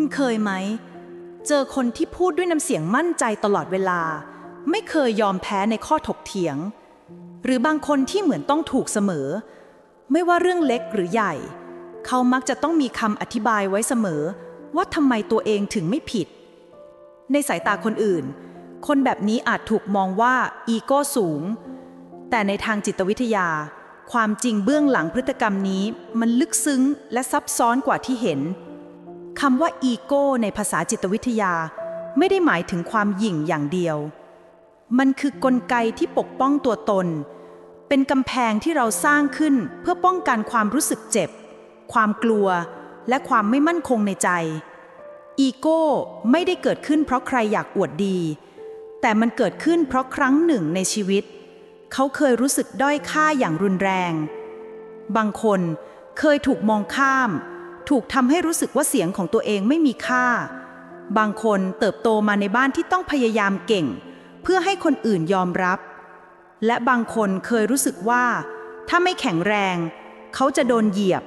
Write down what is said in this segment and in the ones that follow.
คุณเคยไหม เจอคนที่พูดด้วยน้ำเสียงมั่นใจตลอดเวลา ไม่เคยยอมแพ้ในข้อถกเถียง หรือบางคนที่เหมือนต้องถูกเสมอ ไม่ว่าเรื่องเล็กหรือใหญ่ เขามักจะต้องมีคำอธิบายไว้เสมอ ว่าทำไมตัวเองถึงไม่ผิด ในสายตาคนอื่น คนแบบนี้อาจถูกมองว่าอีโก้สูง แต่ในทางจิตวิทยา ความจริงเบื้องหลังพฤติกรรมนี้ มันลึกซึ้งและซับซ้อนกว่าที่เห็น คำว่าอีโก้ในภาษาจิตวิทยา ไม่ได้หมายถึงความหยิ่งอย่างเดียว มันคือกลไกที่ปกป้องตัวตน เป็นกำแพงที่เราสร้างขึ้นเพื่อป้องกันความรู้สึกเจ็บ ความกลัว และความไม่มั่นคงในใจ อีโก้ไม่ได้เกิดขึ้นเพราะใครอยากอวดดี แต่มันเกิดขึ้นเพราะครั้งหนึ่งในชีวิต เขาเคยรู้สึกด้อยค่าอย่างรุนแรง บางคนเคยถูกมองข้าม ถูกทำให้รู้สึกว่าเสียงของตัวเองไม่มีค่า บางคนเติบโตมาในบ้านที่ต้องพยายามเก่ง เพื่อให้คนอื่นยอมรับ และบางคนเคยรู้สึกว่า ถ้าไม่แข็งแรง เขาจะโดนเหยียบ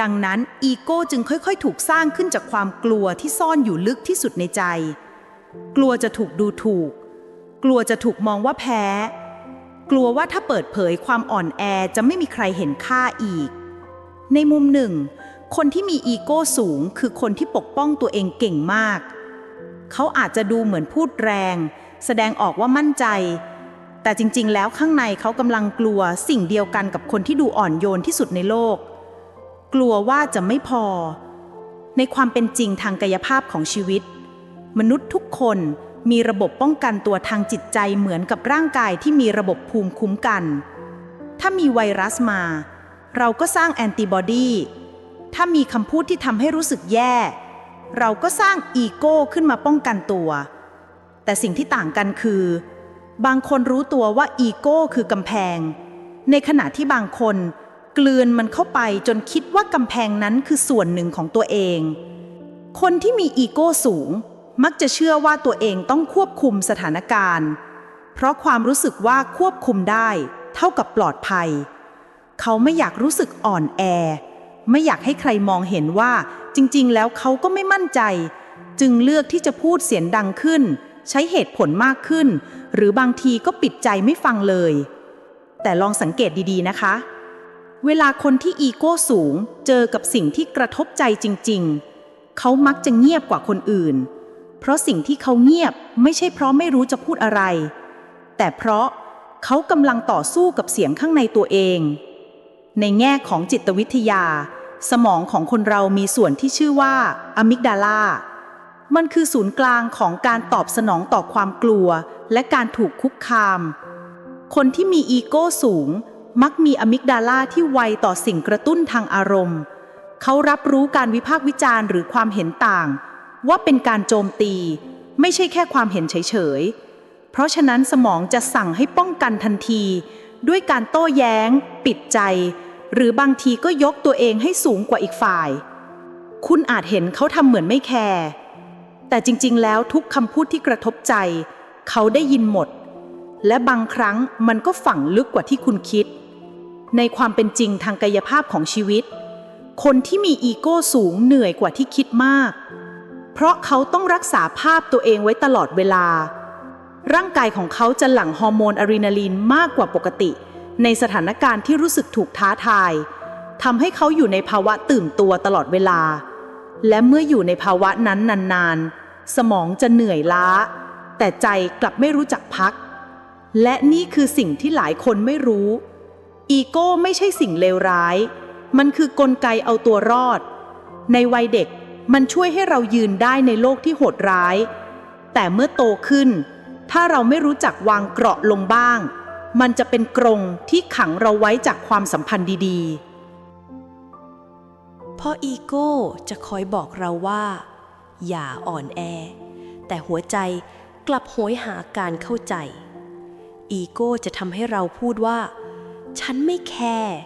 ดังนั้นอีโก้จึงค่อยๆ ถูกสร้างขึ้นจากความกลัวที่ซ่อนอยู่ลึกที่สุดในใจ กลัวจะถูกดูถูก กลัวจะถูกมองว่าแพ้ กลัวว่าถ้าเปิดเผยความอ่อนแอจะไม่มีใครเห็นค่าอีกในมุมหนึ่ง คนที่มีอีโก้สูงคือคนที่ปกป้องตัวเองเก่งมาก เขาอาจจะดูเหมือนพูดแรง แสดงออกว่ามั่นใจ แต่จริงๆ แล้วข้างในเขากำลังกลัวสิ่งเดียวกันกับคนที่ดูอ่อนโยนที่สุดในโลก กลัวว่าจะไม่พอ ในความเป็นจริงทางกายภาพของชีวิต มนุษย์ทุกคนมีระบบป้องกันตัวทางจิตใจเหมือนกับร่างกายที่มีระบบภูมิคุ้มกัน ถ้ามีไวรัสมา เราก็สร้างแอนติบอดี ถ้ามีคำพูดที่ทำให้รู้สึกแย่ เราก็สร้างอีโก้ขึ้นมาป้องกันตัว แต่สิ่งที่ต่างกันคือ บางคนรู้ตัวว่าอีโก้คือกำแพง ในขณะที่บางคน กลืนมันเข้าไปจนคิดว่ากำแพงนั้นคือส่วนหนึ่งของตัวเอง คนที่มีอีโก้สูง มักจะเชื่อว่าตัวเองต้องควบคุมสถานการณ์ เพราะความรู้สึกว่าควบคุมได้ เท่ากับปลอดภัย เขาไม่อยากรู้สึกอ่อนแอ ไม่อยากให้ใครมองเห็นว่า จริงๆ แล้วเขาก็ไม่มั่นใจ จึงเลือกที่จะพูดเสียงดังขึ้น ใช้เหตุผลมากขึ้น หรือบางทีก็ปิดใจไม่ฟังเลย แต่ลองสังเกตดีๆนะคะ เวลาคนที่อีโก้สูง เจอกับสิ่งที่กระทบใจจริง ๆ เขามักจะเงียบกว่าคนอื่น เพราะสิ่งที่เขาเงียบไม่ใช่เพราะไม่รู้จะพูดอะไร แต่เพราะเขากำลังต่อสู้กับเสียงข้างในตัวเอง ในแง่ของจิตวิทยา สมองของคนเรามีส่วนที่ชื่อว่าอะมิกดาลา มันคือศูนย์กลางของการตอบสนองต่อความกลัว และการถูกคุกคาม คนที่มีอีโก้สูง มักมีอะมิกดาลาที่ไวต่อสิ่งกระตุ้นทางอารมณ์ เขารับรู้การวิพากษ์วิจารณ์หรือความเห็นต่าง ว่าเป็นการโจมตี ไม่ใช่แค่ความเห็นเฉยๆ เพราะฉะนั้นสมองจะสั่งให้ป้องกันทันที ด้วยการโต้แย้ง ปิดใจ หรือบางทีก็ยกตัวเองให้สูงกว่าอีกฝ่าย คุณอาจเห็นเขาทำเหมือนไม่แคร์แต่จริงๆ แล้วทุกคำพูดที่กระทบใจ เขาได้ยินหมด และบางครั้งมันก็ฝังลึกกว่าที่คุณคิด ในความเป็นจริงทางกายภาพของชีวิต คนที่มีอีโก้สูงเหนื่อยกว่าที่คิดมาก เพราะเขาต้องรักษาภาพตัวเองไว้ตลอดเวลา ร่างกายของเขาจะหลั่งฮอร์โมนอะดรีนาลีนมากกว่าปกติ ในสถานการณ์ที่รู้สึกถูกท้าทายทำให้เขาอยู่ในภาวะตื่นตัวตลอดเวลา และเมื่ออยู่ในภาวะนั้นนานๆ สมองจะเหนื่อยล้า แต่ใจกลับไม่รู้จักพัก และนี่คือสิ่งที่หลายคนไม่รู้ อีโก้ไม่ใช่สิ่งเลวร้าย มันคือกลไกเอาตัวรอด ในวัยเด็กมันช่วยให้เรายืนได้ในโลกที่โหดร้าย แต่เมื่อโตขึ้น ถ้าเราไม่รู้จักวางเกราะลงบ้าง มันจะเป็นกรงที่ขังเราไว้จากความสัมพันธ์ดีๆพราะอีโก้จะคอยบอกเราว่า อย่าอ่อนแอ แต่หัวใจกลับโหยหาการเข้าใจ อีโก้จะทำให้เราพูดว่า ฉันไม่แคร์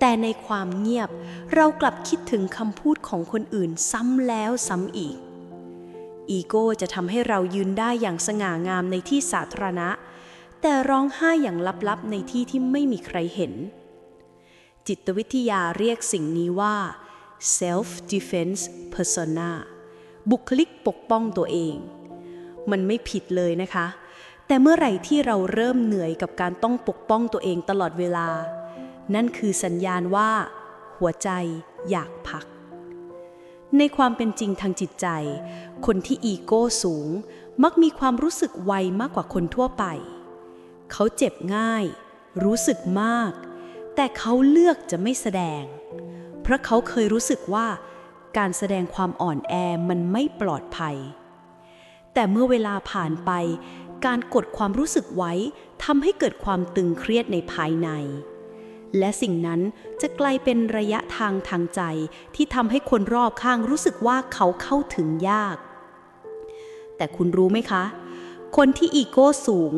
แต่ในความเงียบเรากลับคิดถึงคำพูดของคนอื่นซ้ำแล้วซ้ำอีก อีโก้จะทำให้เรายืนได้อย่างสง่างามในที่สาธารณะ แต่ร้องไห้อย่างลับๆในที่ที่ไม่มีใครเห็น จิตวิทยาเรียกสิ่งนี้ว่า self defense persona บุคลิกปกป้องตัวเอง มันไม่ผิดเลยนะคะ แต่เมื่อไหร่ที่เราเริ่มเหนื่อยกับการต้องปกป้องตัวเองตลอดเวลา นั่นคือสัญญาณว่า หัวใจอยากพัก ในความเป็นจริงทางจิตใจ คนที่อีโก้สูง มักมีความรู้สึกไวมากกว่าคนทั่วไป เขาเจ็บง่าย รู้สึกมาก แต่เขาเลือกจะไม่แสดง เพราะเขาเคยรู้สึกว่า การแสดงความอ่อนแอมันไม่ปลอดภัย แต่เมื่อเวลาผ่านไป การกดความรู้สึกไว้ทำให้เกิดความตึงเครียดในภายใน และสิ่งนั้นจะกลายเป็นระยะทางทางใจที่ทำให้คนรอบข้างรู้สึกว่าเขาเข้าถึงยาก แต่คุณรู้ไหมคะ คนที่อีโก้สูง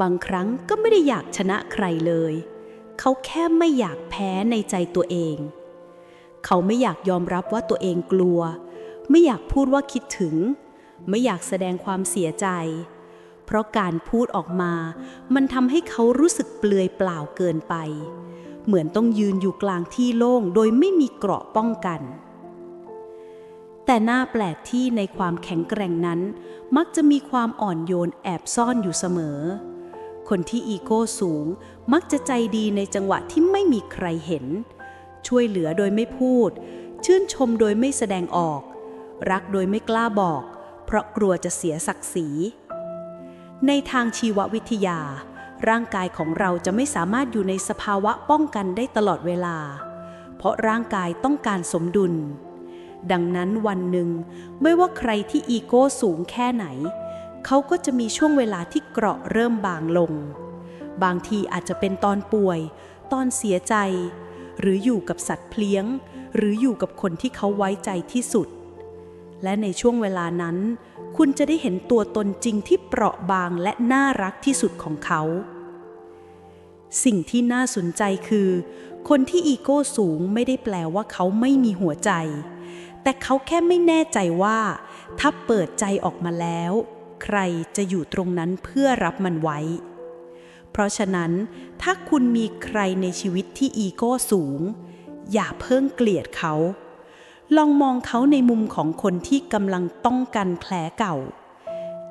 บางครั้งก็ไม่ได้อยากชนะใครเลย เขาแค่ไม่อยากแพ้ในใจตัวเอง เขาไม่อยากยอมรับว่าตัวเองกลัว ไม่อยากพูดว่าคิดถึง ไม่อยากแสดงความเสียใจเพราะการพูดออกมา มันทำให้เขารู้สึกเปลือยเปล่าเกินไป เหมือนต้องยืนอยู่กลางที่โล่งโดยไม่มีเกราะป้องกัน แต่หน่าแปลกที่ในความแข็งแกร่งนั้น มักจะมีความอ่อนโยนแอบซ่อนอยู่เสมอ คนที่อีโก้สูงมักจะใจดีในจังหวะที่ไม่มีใครเห็น ช่วยเหลือโดยไม่พูด ชื่นชมโดยไม่แสดงออก รักโดยไม่กล้าบอก เพราะกลัวจะเสียศักดิ์ศรีในทางชีววิทยา ร่างกายของเราจะไม่สามารถอยู่ในสภาวะป้องกันได้ตลอดเวลา เพราะร่างกายต้องการสมดุล ดังนั้นวันหนึ่ง ไม่ว่าใครที่อีโก้สูงแค่ไหน เขาก็จะมีช่วงเวลาที่เกราะเริ่มบางลง บางทีอาจจะเป็นตอนป่วย ตอนเสียใจ หรืออยู่กับสัตว์เพลี้ยง หรืออยู่กับคนที่เขาไว้ใจที่สุด และในช่วงเวลานั้นคุณจะได้เห็นตัวตนจริงที่เปราะบางและน่ารักที่สุดของเขา สิ่งที่น่าสนใจคือ คนที่อีโก้สูงไม่ได้แปลว่าเขาไม่มีหัวใจ แต่เขาแค่ไม่แน่ใจว่า ถ้าเปิดใจออกมาแล้ว ใครจะอยู่ตรงนั้นเพื่อรับมันไว้ เพราะฉะนั้น ถ้าคุณมีใครในชีวิตที่อีโก้สูง อย่าเพิ่งเกลียดเขา ลองมองเขาในมุมของคนที่กำลังต้องกันแผลเก่า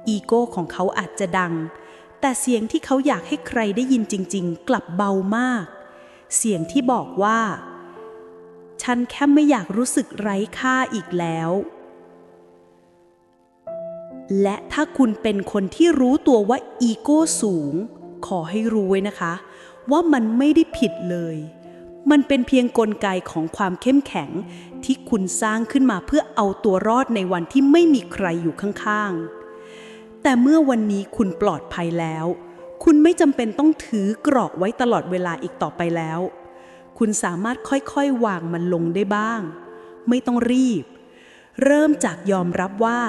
อีโก้ของเขาอาจจะดัง แต่เสียงที่เขาอยากให้ใครได้ยินจริง ๆ กลับเบามาก เสียงที่บอกว่า ฉันแค่ไม่อยากรู้สึกไร้ค่าอีกแล้ว และถ้าคุณเป็นคนที่รู้ตัวว่าอีโก้สูง ขอให้รู้ไว้นะคะ ว่ามันไม่ได้ผิดเลย มันเป็นเพียงกลไกของความเข้มแข็งที่คุณสร้างขึ้นมาเพื่อเอาตัวรอดในวันที่ไม่มีใครอยู่ข้างๆ แต่เมื่อวันนี้คุณปลอดภัยแล้ว คุณไม่จำเป็นต้องถือกรอกไว้ตลอดเวลาอีกต่อไปแล้ว คุณสามารถค่อยๆ วางมันลงได้บ้าง ไม่ต้องรีบ เริ่มจากยอมรับว่า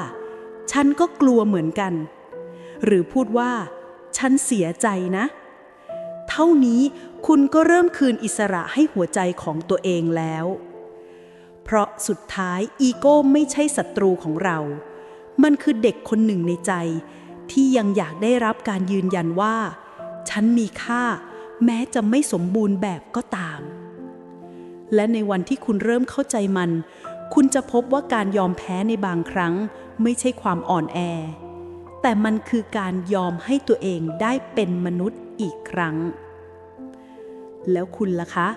ฉันก็กลัวเหมือนกัน หรือพูดว่า ฉันเสียใจนะ เท่านี้คุณก็เริ่มคืนอิสระให้หัวใจของตัวเองแล้ว เพราะสุดท้ายอีโก้ไม่ใช่ศัตรูของเรา มันคือเด็กคนหนึ่งในใจ ที่ยังอยากได้รับการยืนยันว่า ฉันมีค่า แม้จะไม่สมบูรณ์แบบก็ตาม และในวันที่คุณเริ่มเข้าใจมัน คุณจะพบว่าการยอมแพ้ในบางครั้ง ไม่ใช่ความอ่อนแอ แต่มันคือการยอมให้ตัวเองได้เป็นมนุษย์อีกครั้ง แล้วคุณล่ะคะ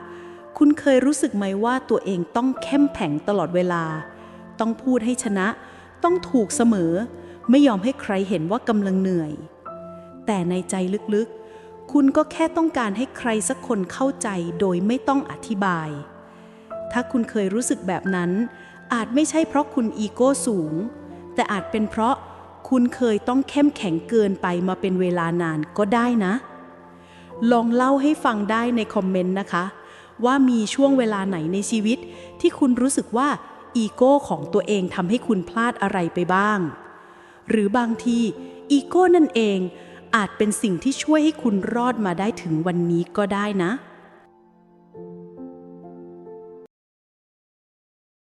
คุณเคยรู้สึกไหมว่าตัวเองต้องเข้มแข็งตลอดเวลา ต้องพูดให้ชนะ ต้องถูกเสมอ ไม่ยอมให้ใครเห็นว่ากำลังเหนื่อย แต่ในใจลึกๆ คุณก็แค่ต้องการให้ใครสักคนเข้าใจโดยไม่ต้องอธิบาย ถ้าคุณเคยรู้สึกแบบนั้น อาจไม่ใช่เพราะคุณอีโก้สูง แต่อาจเป็นเพราะคุณเคยต้องเข้มแข็งเกินไปมาเป็นเวลานานก็ได้นะ ลองเล่าให้ฟังได้ในคอมเมนต์นะคะ ว่ามีช่วงเวลาไหนในชีวิตที่คุณรู้สึกว่า อีโก้ของตัวเองทำให้คุณพลาดอะไรไปบ้าง หรือบางทีอีโก้นั่นเองอาจเป็นสิ่งที่ช่วยให้คุณรอดมาได้ถึงวันนี้ก็ได้นะ